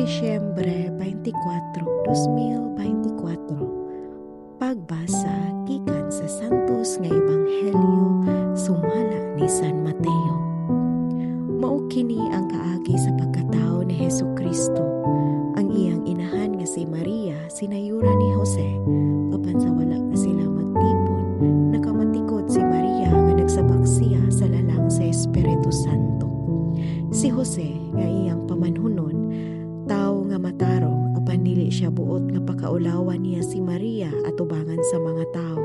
Disyembre 24, 2024 Pagbasa gikan sa Santos nga Ebanghelyo sumala ni San Mateo. Mao kini ang kaagi sa pagkatao ni Hesu Kristo ang iyang inahan nga si Maria sinayura ni Jose apan sa wala pa sila magtipon nakamatikod si Maria nga nagsabak siya sa lalang sa Espiritu Santo. Si Jose nga iyang pamanhunon tao nga matarong apan dili siya buot nga pakaulawan niya si Maria at ubangan sa mga tao.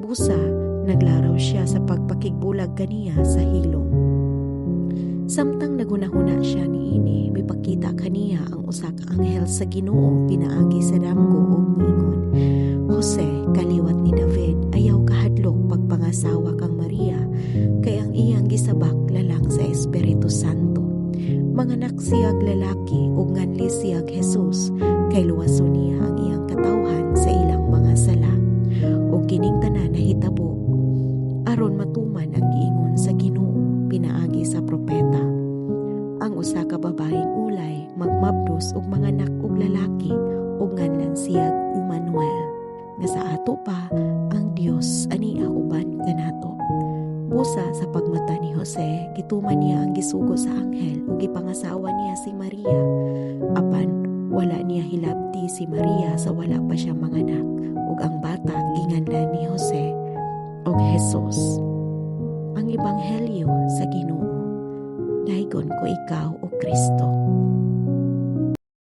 Busa, naglaraw siya sa pagpakigbulag kaniya sa hilong. Samtang nagunahuna siya ni ini, mipakita kaniya ang usak anghel sa Ginoo pinaagi sa damgo ug ningon. Jose, kaliwat ni David, ayaw kahadlok pagpangasawa kang Maria, kay ang iyang gisabak lalang sa Espiritu Santo. Manganak siyag lalaki ug nganli siyag Jesus, kay luwaso niya ang iyang katawhan sa ilang mga sala. Ug kining tanan nahitabo aron matuman ang giingon sa Ginoo pinaagi sa propeta. Ang usa ka babaeng ulay magmabdos og manganak og lalaki ug nganlan siyag Emmanuel. Nga sa ato pa ang Dios ania uban kanato. Busa sa pagmata ni Jose, gituman niya ang gisugo sa anghel ug gipangasawa niya si Maria. Apan wala niya hilabti si Maria sa wala pa siya manganak ug ang bata ginganlan ni Jose og Jesus. Ang ebanghelyo sa Ginoo. Daigon ko ikaw o Kristo.